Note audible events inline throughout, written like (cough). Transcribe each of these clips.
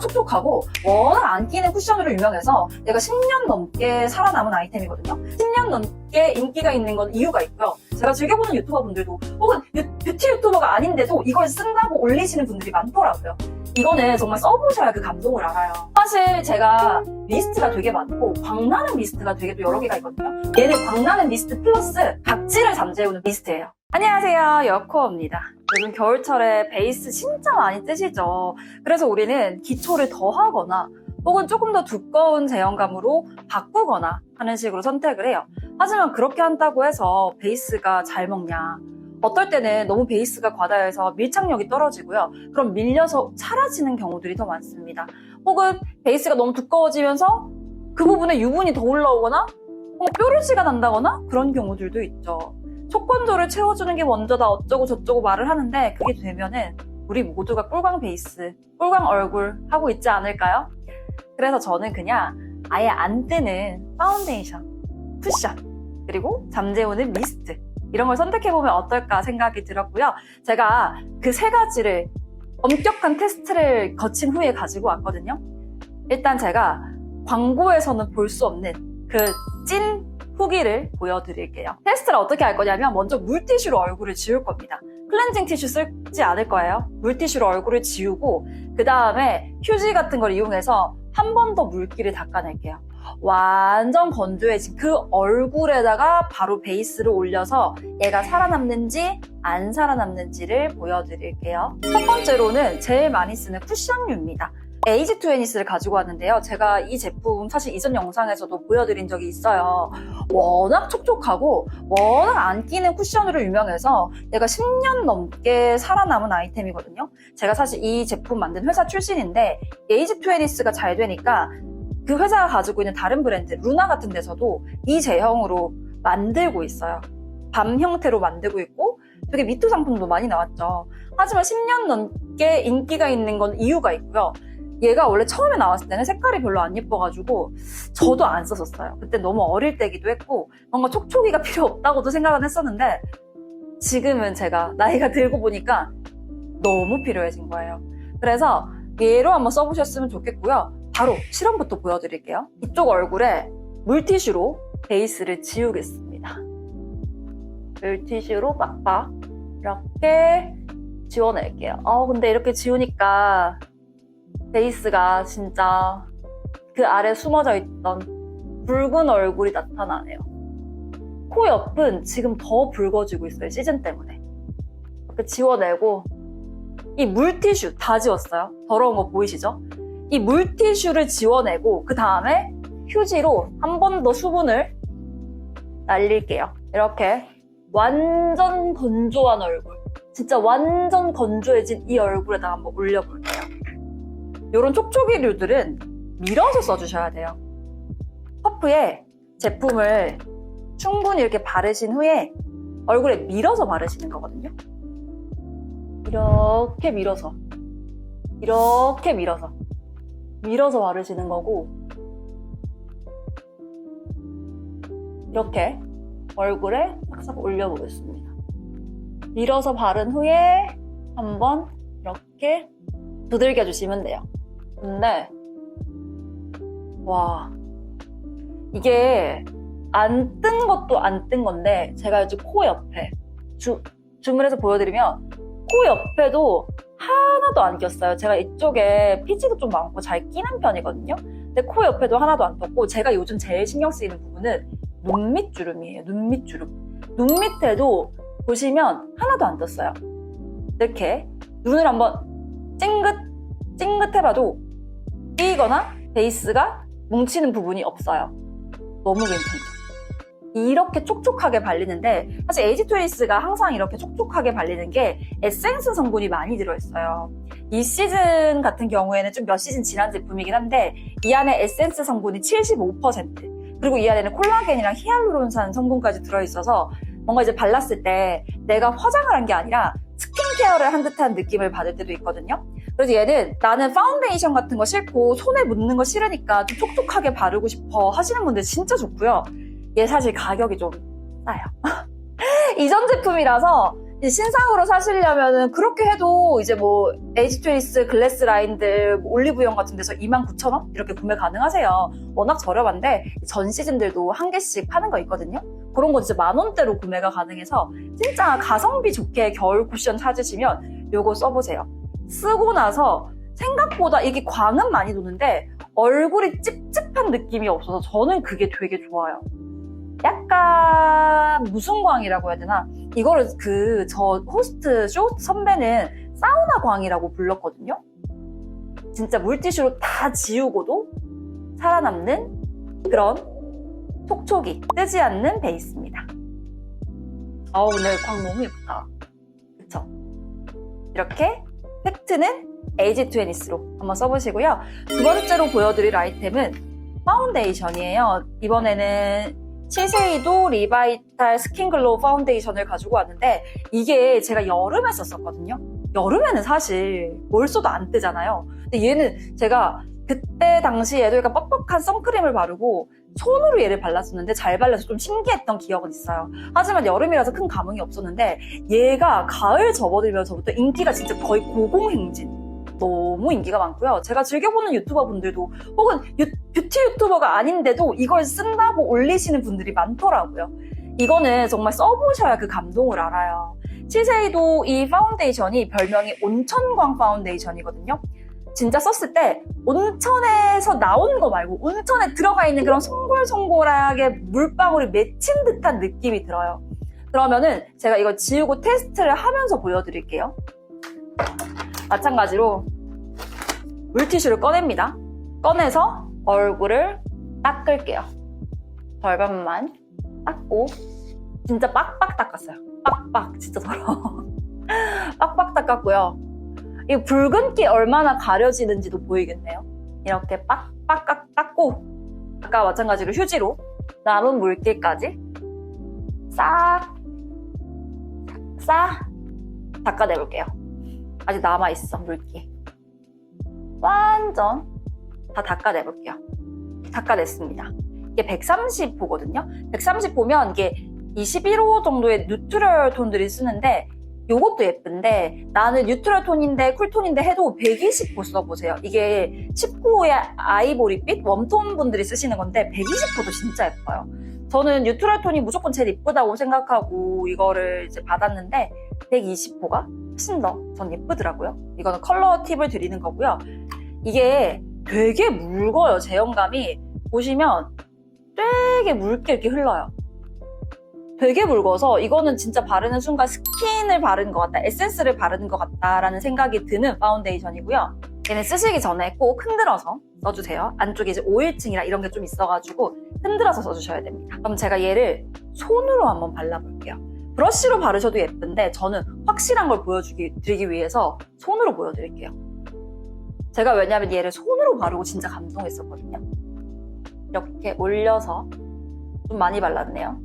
촉촉하고 워낙 안 끼는 쿠션으로 유명해서 얘가 10년 넘게 살아남은 아이템이거든요. 10년 넘게 인기가 있는 건 이유가 있고요. 제가 즐겨보는 유튜버 분들도 혹은 뷰, 뷰티 유튜버가 아닌데도 이걸 쓴다고 올리시는 분들이 많더라고요. 이거는 정말 써보셔야 그 감동을 알아요. 사실 제가 미스트가 되게 많고 광나는 미스트가 되게 또 여러 개가 있거든요. 얘는 광나는 미스트 플러스 각질을 잠재우는 미스트예요. 안녕하세요. 여코어입니다. 요즘 겨울철에 베이스 진짜 많이 뜨시죠. 그래서 우리는 기초를 더 하거나 혹은 조금 더 두꺼운 제형감으로 바꾸거나 하는 식으로 선택을 해요. 하지만 그렇게 한다고 해서 베이스가 잘 먹냐? 어떨 때는 너무 베이스가 과다해서 밀착력이 떨어지고요. 그럼 밀려서 사라지는 경우들이 더 많습니다. 혹은 베이스가 너무 두꺼워지면서 그 부분에 유분이 더 올라오거나 뭐 뾰루지가 난다거나 그런 경우들도 있죠. 속건조를 채워주는 게 먼저다 어쩌고 저쩌고 말을 하는데 그게 되면은 우리 모두가 꿀광 베이스, 꿀광 얼굴 하고 있지 않을까요? 그래서 저는 그냥 아예 안 뜨는 파운데이션, 쿠션, 그리고 잠재우는 미스트 이런 걸 선택해보면 어떨까 생각이 들었고요. 제가 그 세 가지를 엄격한 테스트를 거친 후에 가지고 왔거든요. 일단 제가 광고에서는 볼 수 없는 그찐 후기를 보여드릴게요. 테스트를 어떻게 할 거냐면 먼저 물티슈로 얼굴을 지울 겁니다. 클렌징 티슈 쓰지 않을 거예요. 물티슈로 얼굴을 지우고 그 다음에 휴지 같은 걸 이용해서 한 번 더 물기를 닦아낼게요. 완전 건조해진 그 얼굴에다가 바로 베이스를 올려서 얘가 살아남는지 안 살아남는지를 보여드릴게요. 첫 번째로는 제일 많이 쓰는 쿠션류입니다. 에이지 투애니스를 가지고 왔는데요. 제가 이 제품 사실 이전 영상에서도 보여드린 적이 있어요. 워낙 촉촉하고 워낙 안 끼는 쿠션으로 유명해서 얘가 10년 넘게 살아남은 아이템이거든요. 제가 사실 이 제품 만든 회사 출신인데 에이지 투애니스가 잘 되니까 그 회사가 가지고 있는 다른 브랜드 루나 같은 데서도 이 제형으로 만들고 있어요. 밤 형태로 만들고 있고 되게 미투 상품도 많이 나왔죠. 하지만 10년 넘게 인기가 있는 건 이유가 있고요. 얘가 원래 처음에 나왔을 때는 색깔이 별로 안 예뻐가지고 저도 안 썼었어요. 그때 너무 어릴 때기도 했고 뭔가 촉촉이가 (laughs) 필요 없다고도 생각은 했었는데 지금은 제가 나이가 들고 보니까 너무 필요해진 거예요. 그래서 얘로 한번 써보셨으면 좋겠고요. 바로 실험부터 보여드릴게요. 이쪽 얼굴에 물티슈로 베이스를 지우겠습니다. 물티슈로 빡빡 이렇게 지워낼게요. 어, 근데 이렇게 지우니까 베이스가 진짜 그 아래 숨어져 있던 붉은 얼굴이 나타나네요. 코 옆은 지금 더 붉어지고 있어요. 시즌 때문에. 이렇게 지워내고 이 물티슈 다 지웠어요. 더러운 거 보이시죠? 이 물티슈를 지워내고 그 다음에 휴지로 한 번 더 수분을 날릴게요. 이렇게 완전 건조한 얼굴. 진짜 완전 건조해진 이 얼굴에다 한번 올려볼게요. 이런 촉촉이류들은 밀어서 써주셔야 돼요. 퍼프에 제품을 충분히 이렇게 바르신 후에 얼굴에 밀어서 바르시는 거거든요. 이렇게 밀어서. 이렇게 밀어서. 밀어서 바르시는 거고, 이렇게 얼굴에 싹싹 올려보겠습니다. 밀어서 바른 후에 한번 이렇게 두들겨 주시면 돼요. 근데 와 이게 안 뜬 것도 안 뜬 건데 제가 요즘 코 옆에 주, 줌을 해서 보여드리면 코 옆에도 하나도 안 꼈어요. 제가 이쪽에 피지도 좀 많고 잘 끼는 편이거든요. 근데 코 옆에도 하나도 안 떴고 제가 요즘 제일 신경 쓰이는 부분은 눈밑 주름이에요. 눈밑 주름. 눈 밑에도 보시면 하나도 안 떴어요. 이렇게 눈을 한번 찡긋 찡긋 해봐도 끼거나 베이스가 뭉치는 부분이 없어요. 너무 괜찮죠? 이렇게 촉촉하게 발리는데 사실 에이지 트레이스가 항상 이렇게 촉촉하게 발리는 게 에센스 성분이 많이 들어있어요. 이 시즌 같은 경우에는 좀 몇 시즌 지난 제품이긴 한데 이 안에 에센스 성분이 75% 그리고 이 안에는 콜라겐이랑 히알루론산 성분까지 들어있어서 뭔가 이제 발랐을 때 내가 화장을 한 게 아니라 스킨케어를 한 듯한 느낌을 받을 때도 있거든요. 그래서 얘는 나는 파운데이션 같은 거 싫고 손에 묻는 거 싫으니까 좀 촉촉하게 바르고 싶어 하시는 분들 진짜 좋고요. 얘 사실 가격이 좀 싸요. (laughs) 이전 제품이라서 신상으로 사시려면은 그렇게 해도 이제 뭐 에이지 트리스 글래스 라인들 뭐 올리브영 같은 데서 29,000원 이렇게 구매 가능하세요. 워낙 저렴한데 전 시즌들도 한 개씩 파는 거 있거든요. 그런 거 진짜 만 원대로 구매가 가능해서 진짜 가성비 좋게 겨울 쿠션 찾으시면 요거 써보세요. 쓰고 나서 생각보다 이게 광은 많이 도는데 얼굴이 찝찝한 느낌이 없어서 저는 그게 되게 좋아요. 약간 무슨 광이라고 해야 되나? 이거를 그 저 호스트 쇼 선배는 사우나 광이라고 불렀거든요. 진짜 물티슈로 다 지우고도 살아남는 그런 촉촉이 뜨지 않는 베이스입니다. 어 오늘 광 너무 예쁘다. 그쵸? 이렇게 팩트는 에이지 트웨니스로 한번 써보시고요. 두 번째로 보여드릴 아이템은 파운데이션이에요. 이번에는 시세이도 리바이탈 스킨글로우 파운데이션을 가지고 왔는데 이게 제가 여름에 썼었거든요. 여름에는 사실 뭘 써도 안 뜨잖아요. 근데 얘는 제가 그때 당시에도 약간 뻑뻑한 선크림을 바르고 손으로 얘를 발랐었는데 잘 발라서 좀 신기했던 기억은 있어요. 하지만 여름이라서 큰 감흥이 없었는데 얘가 가을 접어들면서부터 인기가 진짜 거의 고공행진. 너무 인기가 많고요. 제가 즐겨보는 유튜버 분들도 혹은 유- 뷰티 유튜버가 아닌데도 이걸 쓴다고 올리시는 분들이 많더라고요. 이거는 정말 써보셔야 그 감동을 알아요. 시세이도 이 파운데이션이 별명이 온천광 파운데이션이거든요. 진짜 썼을 때 온천에서 나온 거 말고 온천에 들어가 있는 그런 송골송골하게 물방울이 맺힌 듯한 느낌이 들어요. 그러면은 제가 이거 지우고 테스트를 하면서 보여드릴게요. 마찬가지로 물티슈를 꺼냅니다. 꺼내서 얼굴을 닦을게요. 절반만 닦고 진짜 빡빡 닦았어요. 빡빡 진짜 더러워. (laughs) 빡빡 닦았고요. 이 붉은기 얼마나 가려지는지도 보이겠네요. 이렇게 빡빡 닦고 아까 마찬가지로 휴지로 남은 물기까지 싹, 싹 닦아내볼게요. 아직 남아있어, 물기. 완전 다 닦아내볼게요. 닦아냈습니다. 이게 130호거든요. 130호면 이게 21호 정도의 뉴트럴 톤들이 쓰는데 요것도 예쁜데 나는 뉴트럴 톤인데 쿨톤인데 해도 120호 써보세요. 이게 19호의 아이보리빛 웜톤 분들이 쓰시는 건데 120호도 진짜 예뻐요. 저는 뉴트럴 톤이 무조건 제일 이쁘다고 생각하고 이거를 이제 받았는데 120호가 훨씬 더 전 예쁘더라고요. 이거는 컬러 팁을 드리는 거고요. 이게 되게 묽어요. 제형감이 보시면 되게 묽게 이렇게 흘러요. 되게 묽어서 이거는 진짜 바르는 순간 스킨을 바르는 것 같다, 에센스를 바르는 것 같다라는 생각이 드는 파운데이션이고요. 얘는 쓰시기 전에 꼭 흔들어서 써주세요. 안쪽에 이제 오일층이라 이런 게 좀 있어가지고 흔들어서 써주셔야 됩니다. 그럼 제가 얘를 손으로 한번 발라볼게요. 브러쉬로 바르셔도 예쁜데 저는 확실한 걸 보여드리기 위해서 손으로 보여드릴게요. 제가 왜냐면 얘를 손으로 바르고 진짜 감동했었거든요. 이렇게 올려서 좀 많이 발랐네요.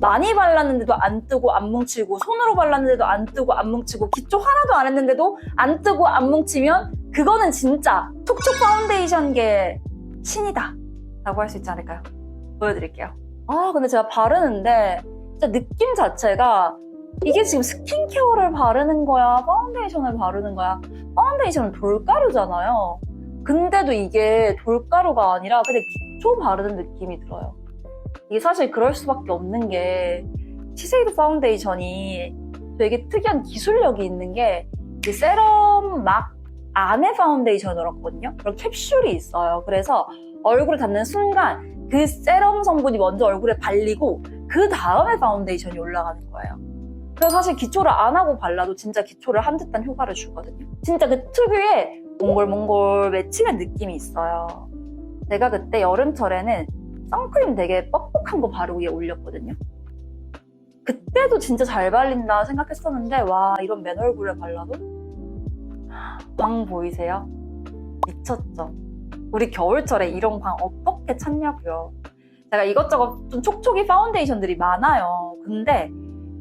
많이 발랐는데도 안 뜨고 안 뭉치고 손으로 발랐는데도 안 뜨고 안 뭉치고 기초 하나도 안 했는데도 안 뜨고 안 뭉치면 그거는 진짜 촉촉 파운데이션계 신이다 라고 할 수 있지 않을까요? 보여드릴게요. 아 근데 제가 바르는데 진짜 느낌 자체가 이게 지금 스킨케어를 바르는 거야 파운데이션을 바르는 거야 파운데이션은 돌가루잖아요 근데도 이게 돌가루가 아니라 그냥 기초 바르는 느낌이 들어요 이게 사실 그럴 수밖에 없는 게 시세이드 파운데이션이 되게 특이한 기술력이 있는 게 이 세럼 막 안에 파운데이션이었거든요. 그런 캡슐이 있어요. 그래서 얼굴에 닿는 순간 그 세럼 성분이 먼저 얼굴에 발리고 그 다음에 파운데이션이 올라가는 거예요. 그래서 사실 기초를 안 하고 발라도 진짜 기초를 한 듯한 효과를 주거든요. 진짜 그 특유의 몽골몽골 맺히는 느낌이 있어요. 제가 그때 여름철에는 선크림 되게 뻑뻑한 거 바르고 얘 올렸거든요. 그때도 진짜 잘 발린다 생각했었는데 와 이런 맨 얼굴에 발라도 광 보이세요? 미쳤죠? 우리 겨울철에 이런 광 어떻게 찾냐고요. 제가 이것저것 좀 촉촉이 파운데이션들이 많아요. 근데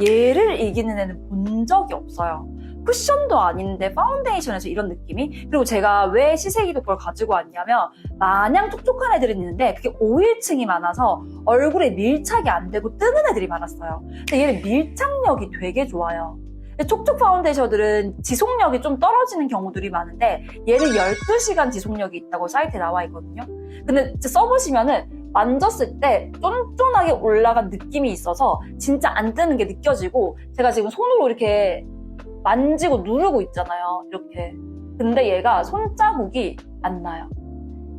얘를 이기는 애는 본 적이 없어요. 쿠션도 아닌데 파운데이션에서 이런 느낌이 그리고 제가 왜 시세이도 걸 가지고 왔냐면 마냥 촉촉한 애들이 있는데 그게 오일층이 많아서 얼굴에 밀착이 안 되고 뜨는 애들이 많았어요 근데 얘는 밀착력이 되게 좋아요 촉촉 파운데이션들은 지속력이 좀 떨어지는 경우들이 많은데 얘는 12시간 지속력이 있다고 사이트에 나와 있거든요 근데 써보시면은 만졌을 때 쫀쫀하게 올라간 느낌이 있어서 진짜 안 뜨는 게 느껴지고 제가 지금 손으로 이렇게 만지고 누르고 있잖아요. 이렇게. 근데 얘가 손자국이 안 나요.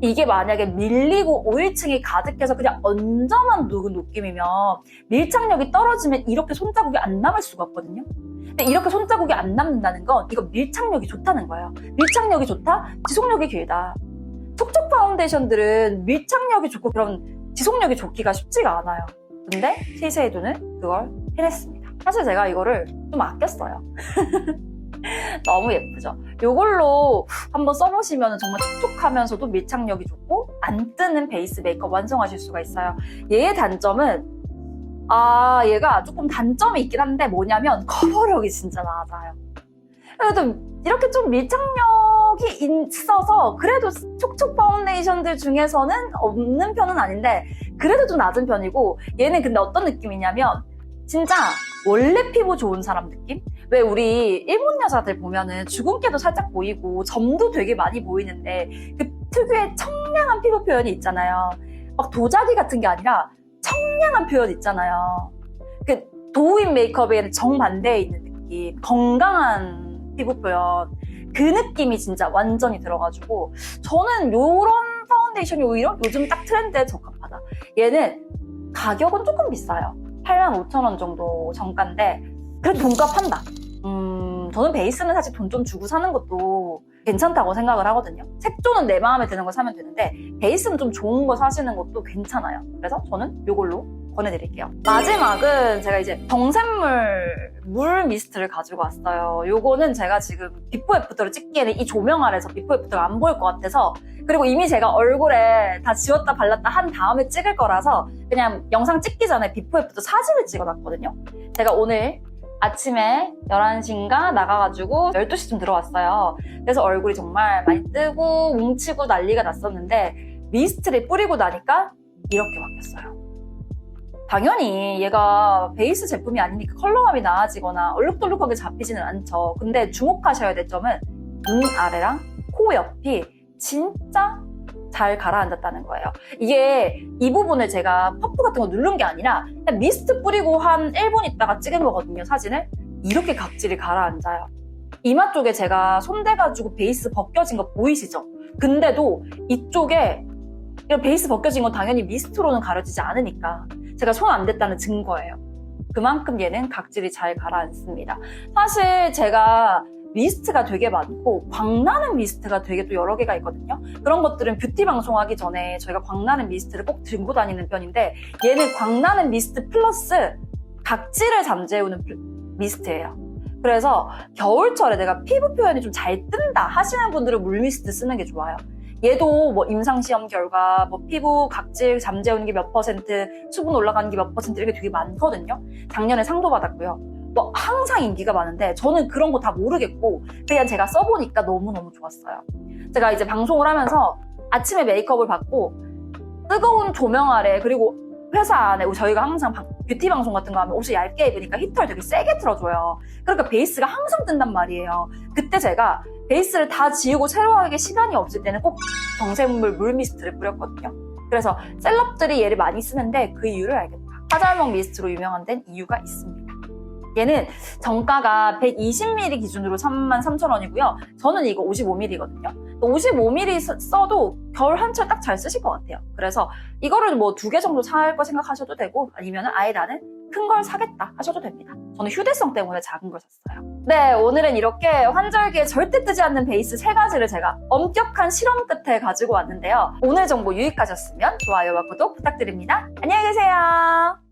이게 만약에 밀리고 오일층이 가득해서 그냥 얹어만 누른 느낌이면 밀착력이 떨어지면 이렇게 손자국이 안 남을 수가 없거든요. 근데 이렇게 손자국이 안 남는다는 건 이거 밀착력이 좋다는 거예요. 밀착력이 좋다? 지속력이 길다. 촉촉 파운데이션들은 밀착력이 좋고 그런 지속력이 좋기가 쉽지가 않아요. 근데 시세이도는 그걸 해냈습니다. 사실 제가 이거를 좀 아꼈어요. (laughs) 너무 예쁘죠? 이걸로 한번 써보시면 정말 촉촉하면서도 밀착력이 좋고 안 뜨는 베이스 메이크업 완성하실 수가 있어요. 얘의 단점은 아 얘가 조금 단점이 있긴 한데 뭐냐면 커버력이 진짜 낮아요. 그래도 이렇게 좀 밀착력 이 있어서 그래도 촉촉 파운데이션들 중에서는 없는 편은 아닌데 그래도 좀 낮은 편이고 얘는 근데 어떤 느낌이냐면 진짜 원래 피부 좋은 사람 느낌? 왜 우리 일본 여자들 보면은 주근깨도 살짝 보이고 점도 되게 많이 보이는데 그 특유의 청량한 피부 표현이 있잖아요. 막 도자기 같은 게 아니라 청량한 표현 있잖아요. 그 도우인 메이크업에는 정반대에 있는 느낌. 건강한 피부 표현. 그 느낌이 진짜 완전히 들어가지고 저는 요런 파운데이션이 오히려 요즘 딱 트렌드에 적합하다. 얘는 가격은 조금 비싸요. 85,000원 정도 정가인데 그래도 돈값한다. 음, 저는 베이스는 사실 돈 좀 주고 사는 것도 괜찮다고 생각을 하거든요. 색조는 내 마음에 드는 거 사면 되는데 베이스는 좀 좋은 거 사시는 것도 괜찮아요. 그래서 저는 이걸로 권해드릴게요. 마지막은 제가 이제 정샘물 물 미스트를 가지고 왔어요. 요거는 제가 지금 비포 애프터를 찍기에는 이 조명 아래서 비포 애프터가 안 보일 것 같아서 그리고 이미 제가 얼굴에 다 지웠다 발랐다 한 다음에 찍을 거라서 그냥 영상 찍기 전에 비포 애프터 사진을 찍어놨거든요. 제가 오늘 아침에 11시인가 나가가지고 12시쯤 들어왔어요. 그래서 얼굴이 정말 많이 뜨고 뭉치고 난리가 났었는데 미스트를 뿌리고 나니까 이렇게 바뀌었어요. 당연히 얘가 베이스 제품이 아니니까 컬러감이 나아지거나 얼룩덜룩하게 잡히지는 않죠. 근데 주목하셔야 될 점은 눈 아래랑 코 옆이 진짜 잘 가라앉았다는 거예요. 이게 이 부분을 제가 퍼프 같은 거 누른 게 아니라 미스트 뿌리고 한 1분 있다가 찍은 거거든요, 사진을. 이렇게 각질이 가라앉아요. 이마 쪽에 제가 손대가지고 베이스 벗겨진 거 보이시죠? 근데도 이쪽에 베이스 벗겨진 건 당연히 미스트로는 가려지지 않으니까 제가 손 안 댔다는 증거예요. 그만큼 얘는 각질이 잘 가라앉습니다. 사실 제가 미스트가 되게 많고 광나는 미스트가 되게 또 여러 개가 있거든요. 그런 것들은 뷰티 방송하기 전에 저희가 광나는 미스트를 꼭 들고 다니는 편인데 얘는 광나는 미스트 플러스 각질을 잠재우는 미스트예요. 그래서 겨울철에 내가 피부 표현이 좀 잘 뜬다 하시는 분들은 물 미스트 쓰는 게 좋아요. 얘도 뭐 임상시험 결과 뭐 피부 각질 잠재우는 게 몇 퍼센트, 수분 올라가는 게 몇 퍼센트 이렇게 되게 많거든요. 작년에 상도 받았고요. 뭐 항상 인기가 많은데 저는 그런 거 다 모르겠고 그냥 제가 써보니까 너무너무 좋았어요. 제가 이제 방송을 하면서 아침에 메이크업을 받고 뜨거운 조명 아래 그리고 회사 안에 저희가 항상 방- 뷰티 방송 같은 거 하면 옷을 얇게 입으니까 히터를 되게 세게 틀어줘요. 그러니까 베이스가 항상 뜬단 말이에요. 그때 제가 베이스를 다 지우고 새로하게 시간이 없을 때는 꼭 정샘물 물 미스트를 뿌렸거든요. 그래서 셀럽들이 얘를 많이 쓰는데 그 이유를 알겠다. 화잘먹 미스트로 유명한 데는 이유가 있습니다. 얘는 정가가 120ml 기준으로 33,000원이고요. 저는 이거 55ml거든요. 55ml 써도 겨울 한철 딱 잘 쓰실 것 같아요. 그래서 이거를 뭐 두 개 정도 살 거 생각하셔도 되고 아니면 아예 나는 큰 걸 사겠다 하셔도 됩니다. 저는 휴대성 때문에 작은 걸 샀어요. 네, 오늘은 이렇게 환절기에 절대 뜨지 않는 베이스 세 가지를 제가 엄격한 실험 끝에 가지고 왔는데요. 오늘 정보 유익하셨으면 좋아요와 구독 부탁드립니다. 안녕히 계세요.